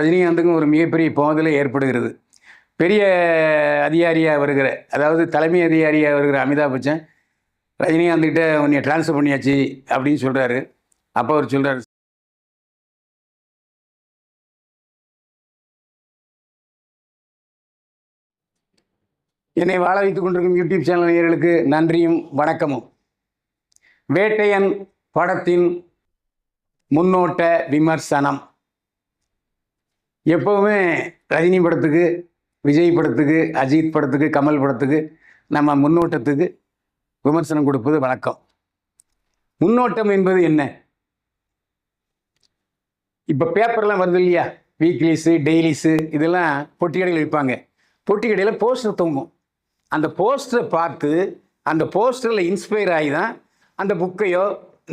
ரஜினிகாந்துக்கும் ஒரு மிகப்பெரிய போதலை ஏற்படுகிறது. பெரிய அதிகாரியாக வருகிற அதாவது தலைமை அதிகாரியாக வருகிற அமிதாப் பச்சன் ரஜினிகாந்த்கிட்ட உன்னை ட்ரான்ஸ்ஃபர் பண்ணியாச்சு அப்படின்னு சொல்கிறாரு அப்போ அவர் சொல்கிறார் என்னை வாழ வைத்துக் கொண்டிருக்கும் யூடியூப் சேனல் நேயர்களுக்கு நன்றியும் வணக்கமும். வேட்டையன் படத்தின் முன்னோட்ட விமர்சனம். எப்போவுமே ரஜினி படத்துக்கு விஜய் படத்துக்கு அஜித் படத்துக்கு கமல் படத்துக்கு நம்ம முன்னோட்டத்துக்கு விமர்சனம் கொடுப்பது வழக்கம் முன்னோட்டம் என்பது என்ன? இப்போ பேப்பர்லாம் வருது இல்லையா? வீக்லிஸு டெய்லிஸு இதெல்லாம் பொட்டி கடையில் விற்பாங்க. பொட்டி கடையில் போஸ்டர் தொங்கும். அந்த போஸ்டரை பார்த்து அந்த போஸ்டரில் இன்ஸ்பயர் ஆகி தான் அந்த புக்கையோ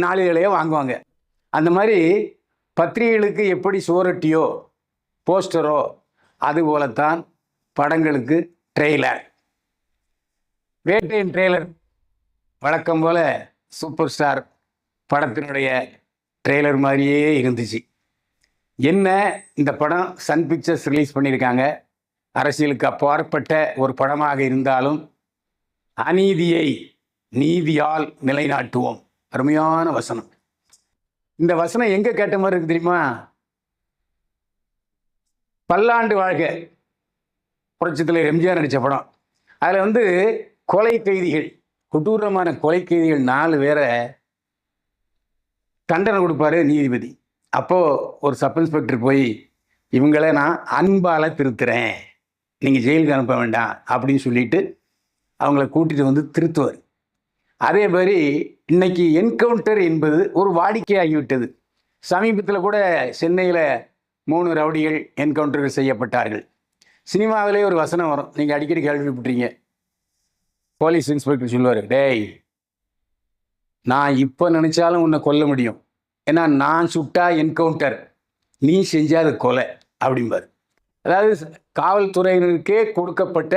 நாளிதழையோ வாங்குவாங்க. அந்த மாதிரி பத்திரிகைகளுக்கு எப்படி சுவரொட்டியோ போஸ்டரோ அதுபோலத்தான் படங்களுக்கு ட்ரெய்லர். வேட்டையின் ட்ரெய்லர் வழக்கம் போல் சூப்பர் ஸ்டார் படத்தினுடைய ட்ரெய்லர் மாதிரியே இருந்துச்சு. என்ன இந்த படம் சன் பிக்சர்ஸ் ரிலீஸ் பண்ணியிருக்காங்க? அரசியலுக்கு அப்பாற்பட்ட ஒரு படமாக இருந்தாலும் அநீதியை நீதியால் நிலைநாட்டுவோம். அருமையான வசனம். இந்த வசனம் எங்கே கேட்ட மாதிரி இருக்கு தெரியுமா? பல்லாண்டு வாழ்க்கை புரட்சத்தில் எம்ஜிஆர் நடித்த படம். அதில் வந்து கொலை கைதிகள் கொடூரமான கொலை கைதிகள் நாலு பேரை தண்டனை கொடுப்பாரு நீதிபதி. அப்போது ஒரு சப் இன்ஸ்பெக்டர் போய் இவங்களை நான் அன்பால் திருத்துறேன். நீங்கள் ஜெயிலுக்கு அனுப்ப வேண்டாம். அப்படின்னு சொல்லிட்டு அவங்கள கூட்டிகிட்டு வந்து திருத்துவார். அதே மாதிரி இன்னைக்கு என்கவுண்டர் என்பது ஒரு வாடிக்கையாகிவிட்டது. சமீபத்தில் கூட சென்னையில் மூணு ரவுடிகள் என்கவுண்டர்கள் செய்யப்பட்டார்கள். சினிமாவிலே ஒரு வசனம் வரும். நீங்கள் அடிக்கடி கேள்விப்பட்டீங்க போலீஸ் இன்ஸ்பெக்டர் சொல்லுவார் டேய் நான் இப்போ நினச்சாலும் உன்னை கொல்ல முடியும். ஏன்னா நான் சுட்டா என்கவுண்டர். நீ செஞ்சால் அது கொலை அப்படிம்பார். அதாவது காவல்துறையினருக்கே கொடுக்கப்பட்ட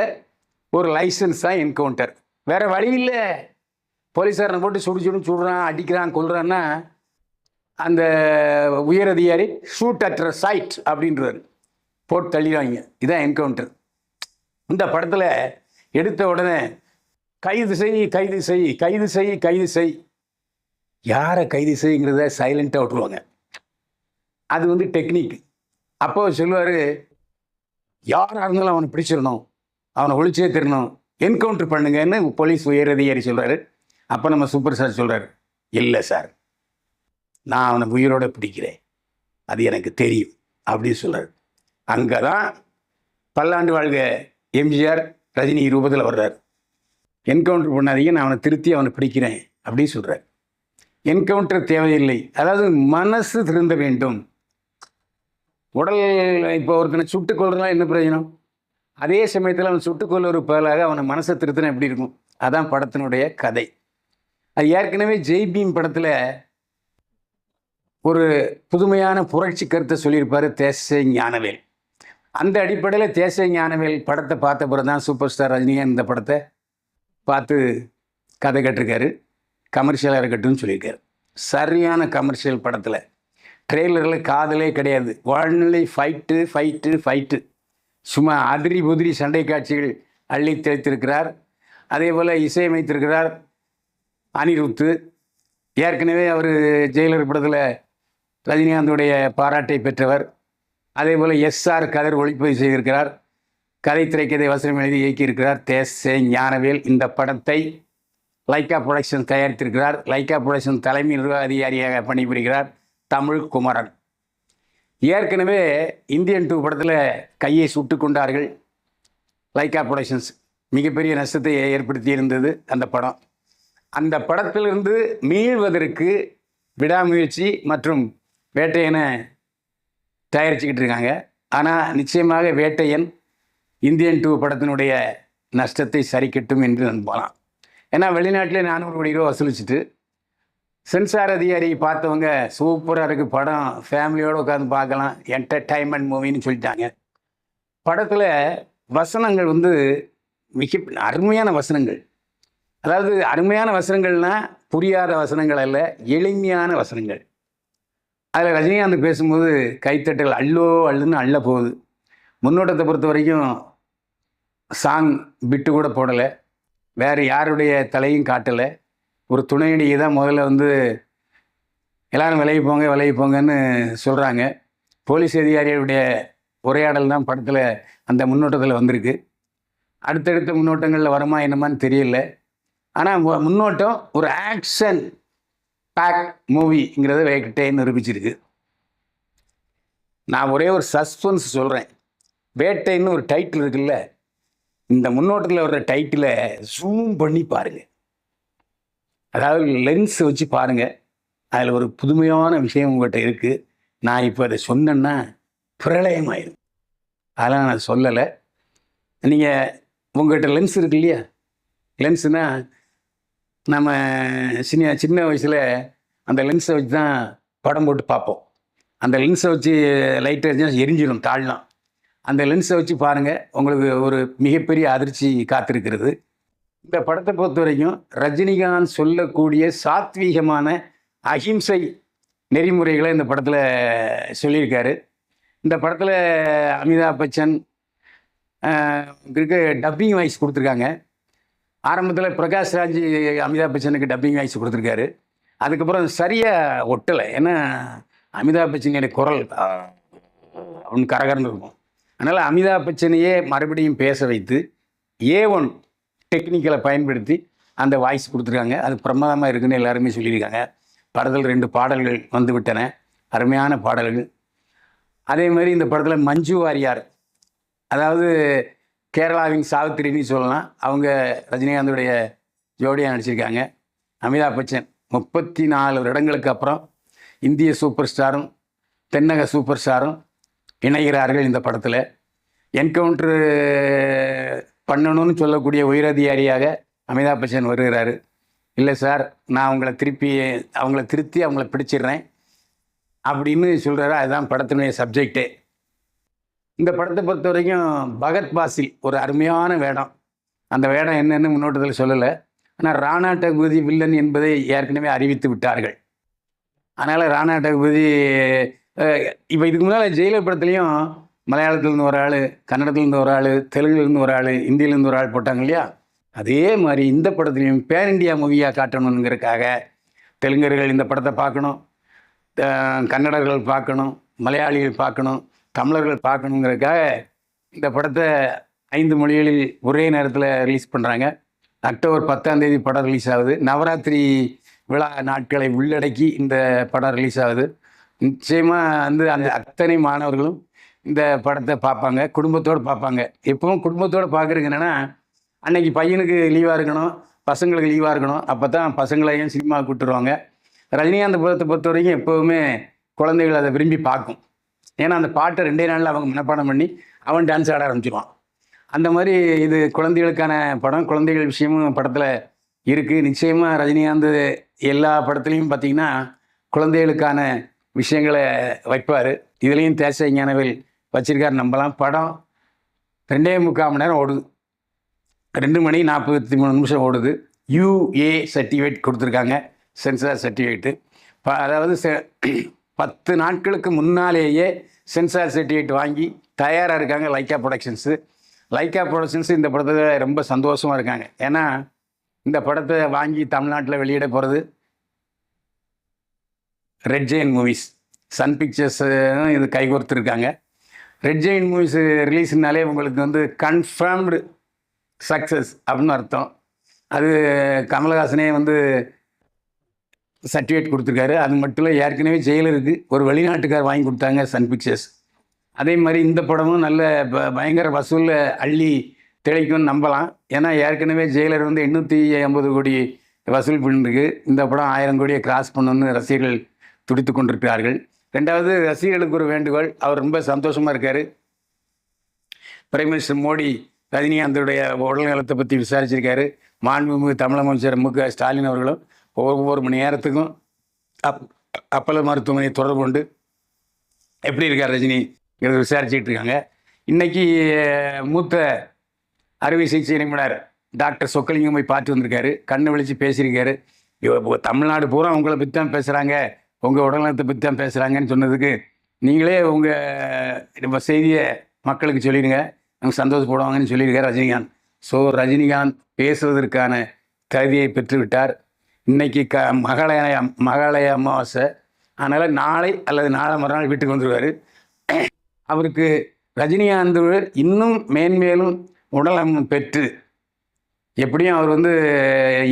ஒரு லைசன்ஸ் தான் என்கவுண்டர். வேறு வழி இல்லை. போலீஸாரனை போட்டு சுடு சுடு சுடுறான் அடிக்கிறான் கொல்றான்னா அந்த உயர் அதிகாரி ஷூட் அட் சைட் அப்படின்றார். போட்டு தள்ளிடுவாங்க. இதான் என்கவுண்டர் இந்த படத்தில் எடுத்த உடனே கைது செய் கைது செய் கைது செய் கைது செய். யாரை கைது செய்யுங்கிறத சைலண்ட்டாக விட்டுருவாங்க. அது வந்து டெக்னிக் அப்போ சொல்லுவார் யாராக இருந்தாலும் அவனை பிடிச்சிடணும். அவனை ஒழிச்சே தரணும். என்கவுண்டர் பண்ணுங்கன்னு போலீஸ் உயர் அதிகாரி சொல்கிறாரு அப்போ நம்ம சூப்பர் ஸ்டார் சொல்கிறார் இல்லை சார். நான் அவனை உயிரோட பிடிக்கிறேன். அது எனக்கு தெரியும் அப்படின்னு சொல்கிறார் அங்கே தான் பல்லாண்டு வாழ்க எம்ஜிஆர் ரஜினி ரூபத்தில் வர்றார். என்கவுண்டர் பண்ணாதீங்க நான் அவனை திருத்தி அவனை பிடிக்கிறேன் அப்படின்னு சொல்கிறார் என்கவுண்டர் தேவையில்லை அதாவது மனசு திருந்த வேண்டும். உடல் இப்போ ஒருத்தனை சுட்டு கொள்றதுலாம் என்ன பிரயோஜனம்? அதே சமயத்தில் அவன் சுட்டுக்கொள்ள ஒரு பதிலாக அவனை மனசை திருத்தினா எப்படி இருக்கும்? அதான் படத்தினுடைய கதை. அது ஏற்கனவே ஜெய்பீம் படத்தில் ஒரு புதுமையான புரட்சி கருத்தை சொல்லியிருப்பார் தேச ஞானவேல். அந்த அடிப்படையில் தேச ஞானவேல் படத்தை பார்த்த பிறகு தான் சூப்பர் ஸ்டார் ரஜினிகாந்த் இந்த படத்தை பார்த்து கதை கட்டிருக்காரு. கமர்ஷியலாக இருக்கட்டும்னு சொல்லியிருக்காரு. சரியான கமர்ஷியல் படத்தில். ட்ரெய்லரில் காதலே கிடையாது. வாழ்நிலை ஃபைட்டு ஃபைட்டு ஃபைட்டு சும்மா அதிரி புதிரி சண்டை காட்சிகள் அள்ளி தெளித்திருக்கிறார். அதே போல் இசையமைத்திருக்கிறார். அனிருத்து ஏற்கனவே அவர் ஜெயிலர் படத்தில் ரஜினிகாந்துடைய பாராட்டை பெற்றவர். அதே போல் எஸ்ஆர் கதர் ஒளிப்பதிவு செய்திருக்கிறார். கதை திரைக்கதை வசனம் எழுதி இயக்கியிருக்கிறார். தேசே ஞானவேல் இந்த படத்தை லைக்கா புரொடக்ஷன் தயாரித்திருக்கிறார். லைக்கா புரொடக்ஷன் தலைமை நிர்வாக அதிகாரியாக பணிபுரிகிறார் தமிழ் குமரன். ஏற்கனவே இந்தியன் டூ படத்தில் கையை சுட்டு கொண்டார்கள். லைக்கா புரொடக்ஷன்ஸ். மிகப்பெரிய நஷ்டத்தை ஏற்படுத்தி இருந்தது அந்த படம். அந்த படத்திலிருந்து மீள்வதற்கு விடாமுயற்சி மற்றும் வேட்டையனை தயாரிச்சுக்கிட்டு இருக்காங்க. ஆனால் நிச்சயமாக வேட்டையன் இந்தியன் டூ படத்தினுடைய நஷ்டத்தை சரிக்கட்டும் என்று நம்பலாம் ஏன்னா வெளிநாட்டிலே நானூறு கோடி ரூபா வசூலிச்சுட்டு சென்சார் அதிகாரி பார்த்தவங்க சூப்பராக இருக்குது படம் ஃபேமிலியோடு உட்காந்து பார்க்கலாம் என்டர்டைன்மெண்ட் மூவின்னு சொல்லிட்டாங்க. படத்தில் வசனங்கள் வந்து மிக அருமையான வசனங்கள். அதாவது அருமையான வசனங்கள்னா புரியாத வசனங்கள் அல்ல எளிமையான வசனங்கள். அதில் ரஜினிகாந்த் பேசும்போது கைத்தட்டல் அள்ளோ அள்ளுன்னு அள்ள போகுது. முன்னோட்டத்தை பொறுத்த வரைக்கும் சாங் பிட்டு கூட போடலை. வேறு யாருடைய தலையும் காட்டலை. ஒரு துணையடியை தான் முதல்ல வந்து எல்லோரும் விலகி போங்க விலகி போங்கன்னு சொல்கிறாங்க போலீஸ் அதிகாரியுடைய உரையாடல் தான் படத்தில் அந்த முன்னோட்டத்தில் வந்திருக்கு. அடுத்தடுத்த முன்னோட்டங்களில் வருமா என்னமான்னு தெரியல. ஆனால் முன்னோட்டம் ஒரு ஆக்ஷன் பேக் மூவிங்கிறத வேகிட்டே நிரூபிச்சிருக்கு. நான் ஒரே ஒரு சஸ்பென்ஸ் சொல்கிறேன் வேட்டைன்னு ஒரு டைட்டில் இருக்குல்ல இந்த முன்னோட்டத்தில் வர்ற டைட்டிலை ஜூம் பண்ணி பாருங்கள் அதாவது லென்ஸ் வச்சு பாருங்கள் அதில் ஒரு புதுமையான விஷயம் உங்கள்கிட்ட இருக்குது நான் இப்போ அதை சொன்னேன்னா பிரளயமாயிரும். அதெல்லாம் நான் சொல்லலை. நீங்கள் உங்கள்கிட்ட லென்ஸ் இருக்கு இல்லையா? லென்ஸுனால் நம்ம சின்ன சின்ன வயசில் அந்த லென்ஸை வச்சு தான் படம் போட்டு பார்ப்போம். அந்த லென்ஸை வச்சு லைட் எரிஞ்சால் எரிஞ்சிடும் தாழ்லாம். அந்த லென்ஸை வச்சு பாருங்கள் உங்களுக்கு ஒரு மிகப்பெரிய அதிர்ச்சி காத்திருக்கிறது. இந்த படத்தை பொறுத்த வரைக்கும் ரஜினிகாந்த் சொல்லக்கூடிய சாத்வீகமான அஹிம்சை நெறிமுறைகளை இந்த படத்தில் சொல்லியிருக்காரு. இந்த படத்தில் அமிதாப் பச்சன் டப்பிங் வாய்ஸ் கொடுத்துருக்காங்க. ஆரம்பத்தில் பிரகாஷ் ராஜ் அமிதாப் பச்சனுக்கு டப்பிங் வாய்ஸ் கொடுத்துருக்காரு. அதுக்கப்புறம் சரியாக ஒட்டலை. ஏன்னா அமிதாப் பச்சனுடைய குரல் அவன் கரகரன்னு இருக்கும் அதனால் அமிதாப் பச்சனையே மறுபடியும் பேச வைத்து ஏ ஒன் டெக்னிக்கலை பயன்படுத்தி அந்த வாய்ஸ் கொடுத்துருக்காங்க. அது பிரமாதமாக இருக்குன்னு எல்லாருமே சொல்லியிருக்காங்க. படத்தில் ரெண்டு பாடல்கள் வந்து விட்டன அருமையான பாடல்கள். அதே மாதிரி இந்த படத்தில் மஞ்சு வாரியார். அதாவது கேரளாவின் சாவித்திரின்னு சொல்லலாம். அவங்க ரஜினிகாந்துடைய ஜோடியாக நடிச்சிருக்காங்க. அமிதாப் பச்சன் முப்பத்தி நாலு வருடங்களுக்கு அப்புறம் இந்திய சூப்பர் ஸ்டாரும் தென்னக சூப்பர் ஸ்டாரும் இணைகிறார்கள் இந்த படத்தில். என்கவுண்ட்ரு பண்ணணும்னு சொல்லக்கூடிய உயரதிகாரியாக அமிதாப் பச்சன் வருகிறாரு. இல்லை சார் நான் அவங்கள திருப்பி அவங்கள திருத்தி அவங்கள பிடிச்சிடுறேன். அப்படின்னு சொல்கிறாரு அதுதான் படத்தினுடைய சப்ஜெக்டே இந்த படத்தை பொறுத்த வரைக்கும் பகத் பாசில் ஒரு அருமையான வேடம். அந்த வேடம் என்னென்னு முன்னோட்டத்தில் சொல்லலை. ஆனால் ராணா டகுபதி வில்லன் என்பதை ஏற்கனவே அறிவித்து விட்டார்கள். அதனால் ராணா டகுபதி இப்போ இதுக்கு முன்னால் ஜெயிலர் படத்துலையும் மலையாளத்துலேருந்து ஒரு ஆள் கன்னடத்துலேருந்து ஒரு ஆள் தெலுங்குலேருந்து ஒரு ஆள் இந்தியிலேருந்து ஒரு ஆள் போட்டாங்க இல்லையா? அதே மாதிரி இந்த படத்துலையும் பேன் இண்டியா மூவியாக காட்டணுங்கிறதுக்காக தெலுங்கர்கள் இந்த படத்தை பார்க்கணும் கன்னடர்கள் பார்க்கணும் மலையாளிகள் பார்க்கணும் தமிழர்கள் பார்க்கணுங்கிறதுக்காக இந்த படத்தை ஐந்து மொழிகளில் ஒரே நேரத்தில் ரிலீஸ் பண்ணுறாங்க அக்டோபர் பத்தாம் தேதி படம் ரிலீஸ் ஆகுது. நவராத்திரி விழா நாட்களை உள்ளடக்கி இந்த படம் ரிலீஸ் ஆகுது. நிச்சயமாக வந்து அந்த அத்தனை மாணவர்களும் இந்த படத்தை பார்ப்பாங்க. குடும்பத்தோடு பார்ப்பாங்க. எப்பவும் குடும்பத்தோடு பார்க்குறதுக்கு என்னென்னா அன்னைக்கு பையனுக்கு லீவாக இருக்கணும் பசங்களுக்கு லீவாக இருக்கணும். அப்போ தான் பசங்களையும் சினிமா கூட்டுருவாங்க ரஜினிகாந்த் படத்தை பொறுத்த வரைக்கும் எப்போவுமே குழந்தைகள் அதை விரும்பி பார்க்கும். ஏன்னா அந்த பாட்டை ரெண்டே நாளில் அவங்க மனப்பாடம் பண்ணி அவன் டான்ஸ் ஆட ஆரம்பிச்சிருவான். அந்த மாதிரி இது குழந்தைகளுக்கான படம் குழந்தைகள் விஷயமும் படத்தில் இருக்குது நிச்சயமாக ரஜினிகாந்த் எல்லா படத்துலையும் பார்த்திங்கன்னா குழந்தைகளுக்கான விஷயங்களை வைப்பார். இதுலேயும் தேச ஞானவில் வச்சிருக்காரு நம்பலாம். படம் ரெண்டே முக்கால் மணி நேரம் ஓடுது. ரெண்டு மணி நாற்பத்தி மூணு நிமிஷம் ஓடுது. யூஏ சர்டிஃபிகேட் கொடுத்துருக்காங்க. Censor certificate. ப அதாவது ச பத்து நாட்களுக்கு முன்னாலேயே சென்சார் சர்டிஃபிகேட் வாங்கி தயாராக இருக்காங்க லைக்கா ப்ரொடக்ஷன்ஸு லைக்கா ப்ரொடக்ஷன்ஸு இந்த படத்தில் ரொம்ப சந்தோஷமாக இருக்காங்க. ஏன்னா இந்த படத்தை வாங்கி தமிழ்நாட்டில் வெளியிட போகிறது red giant movies sun pictures இது கைகோர்த்துருக்காங்க ரெட் ஜெயின் மூவிஸ் ரிலீஸ்னாலே உங்களுக்கு வந்து கன்ஃபார்ம்டு சக்ஸஸ் அப்படின்னு அர்த்தம். அது கமலஹாசனே வந்து சர்டிஃபிகேட் கொடுத்துருக்காரு. அது மட்டும் இல்லை ஏற்கனவே ஜெயிலருக்கு ஒரு வெளிநாட்டுக்கார் வாங்கி கொடுத்தாங்க சன் பிக்சர்ஸ். அதே மாதிரி இந்த படமும் நல்ல ப பயங்கர வசூலில் அள்ளி திளைக்கும்னு நம்பலாம். ஏன்னா ஏற்கனவே ஜெயிலர் வந்து எண்ணூற்றி ஐம்பது கோடி வசூல் பண்ணிருக்கு. இந்த படம் ஆயிரம் கோடியை கிராஸ் பண்ணணும்னு ரசிகர்கள் துடித்து கொண்டிருக்கிறார்கள். ரெண்டாவது ரசிகர்களுக்கு ஒரு வேண்டுகோள். அவர் ரொம்ப சந்தோஷமாக இருக்கார். பிரைம் மினிஸ்டர் மோடி ரஜினிகாந்தோடைய உடல்நலத்தை பற்றி விசாரிச்சிருக்காரு. மாண்புமிகு தமிழ் அமைச்சர் மு க ஸ்டாலின் அவர்களும் ஒவ்வொரு மணி நேரத்துக்கும் அப் அப்பல மருத்துவமனையை தொடர்பு கொண்டு எப்படி இருக்கார் ரஜினி விசாரிச்சுட்டு இருக்காங்க. இன்றைக்கி மூத்த அறுவை சிகிச்சை நிபுணர் டாக்டர் சொக்கலிங்கம் போய் பார்த்து வந்திருக்காரு. கண்ணை விழித்து பேசியிருக்காரு. தமிழ்நாடு பூரா உங்களை பற்றி தான் பேசுகிறாங்க உங்கள் உடல்நலத்தை பற்றி தான் பேசுகிறாங்கன்னு சொன்னதுக்கு நீங்களே உங்கள் நம்ம செய்தியை மக்களுக்கு சொல்லிடுங்க. அவங்க சந்தோஷப்படுவாங்கன்னு சொல்லியிருக்கார் ரஜினிகாந்த். ஸோ ரஜினிகாந்த் பேசுவதற்கான தகுதியை பெற்றுவிட்டார். இன்னைக்கு க மகாலய மகாலய அமாவாசை. அதனால் நாளை அல்லது நாளை மறுநாள் வீட்டுக்கு வந்துடுவார் அவருக்கு ரஜினிகாந்த் இன்னும் மேன்மேலும் உடலம் பெற்று எப்படியும் அவர் வந்து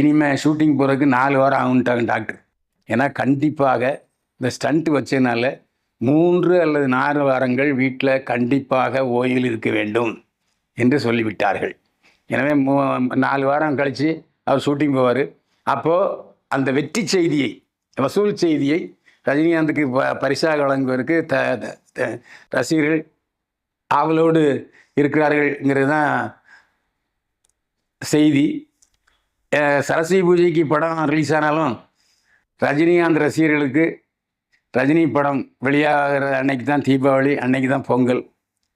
இனிமேல் ஷூட்டிங் போகிறதுக்கு நாலு வாரம் ஆகுன்ட்டாங்க டாக்டர் ஏன்னா கண்டிப்பாக இந்த ஸ்டண்ட் வச்சதுனால மூன்று அல்லது நாலு வாரங்கள் வீட்டில் கண்டிப்பாக ஓய்வில் இருக்க வேண்டும் என்று சொல்லிவிட்டார்கள். எனவே மூ நாலு வாரம் கழித்து அவர் ஷூட்டிங் போவார். அப்போது அந்த வெற்றி செய்தியை வசூல் செய்தியை ரஜினிகாந்துக்கு ப பரிசாக வழங்குவதற்கு த த- ரசிகர்கள் ஆவலோடு இருக்கிறார்கள்ங்கிறது தான் செய்தி சரஸ்வதி பூஜைக்கு படம் ரிலீஸ் ஆனாலும் ரஜினிகாந்த் ரசிகர்களுக்கு ரஜினி படம் வெளியாகிற அன்னைக்கு தான் தீபாவளி அன்னைக்கு தான் பொங்கல்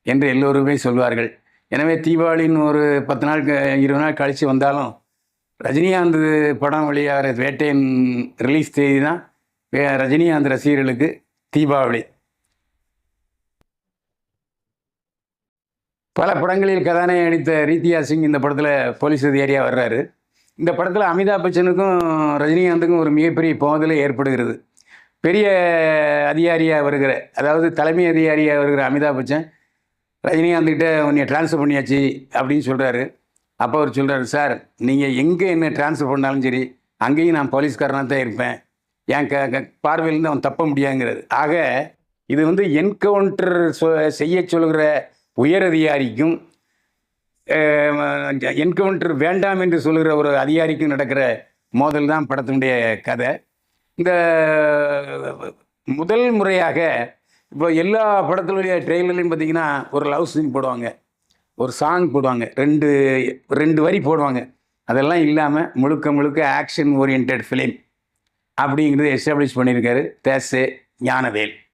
என்று எல்லோருமே சொல்வார்கள். எனவே தீபாவளின்னு ஒரு பத்து நாள் இருபது நாள் கழித்து வந்தாலும் ரஜினிகாந்த் படம் வெளியாகிற வேட்டையின் ரிலீஸ் தேதி தான் ரஜினிகாந்த் ரசிகர்களுக்கு தீபாவளி. பல படங்களில் கதாநாயகி நடித்த ரீதியா சிங் இந்த படத்தில் போலீஸ் அதிகாரியாக வர்றாரு. இந்த படத்தில் அமிதாப் பச்சனுக்கும் ரஜினிகாந்துக்கும் ஒரு மிகப்பெரிய போதலை ஏற்படுகிறது. பெரிய அதிகாரியாக வருகிற அதாவது தலைமை அதிகாரியாக வருகிற அமிதாப் பச்சன் ரஜினிகாந்த்கிட்ட உன்னை ட்ரான்ஸ்ஃபர் பண்ணியாச்சு அப்படின்னு சொல்கிறாரு அப்போ அவர் சொல்கிறாரு சார் நீங்கள் எங்கே என்ன ட்ரான்ஸ்ஃபர் பண்ணாலும் சரி அங்கேயும் நான் போலீஸ்காரனாக தான் இருப்பேன். என் க பார்வையிலேருந்து அவன் தப்ப முடியாங்கிறது ஆக இது வந்து என்கவுண்டர் சொ செய்ய சொல்கிற உயர் அதிகாரிக்கும் என்கவுண்டர் வேண்டாம் என்று சொல்கிற ஒரு அதிகாரிக்கும் நடக்கிற மோதல் தான் படத்தினுடைய கதை. இந்த முதல் முறையாக இப்போ எல்லா படத்தினுடைய ட்ரெயிலர்லையும் பார்த்தீங்கன்னா ஒரு லவ் சீன் போடுவாங்க. ஒரு சாங் போடுவாங்க. ரெண்டு ரெண்டு வரி போடுவாங்க. அதெல்லாம் இல்லாமல் முழுக்க முழுக்க ஆக்ஷன் ஓரியன்ட் ஃபிலிம் அப்படிங்கிறது எஸ்டாப்ளிஷ் பண்ணியிருக்காரு. தேசே ஞானவேல்.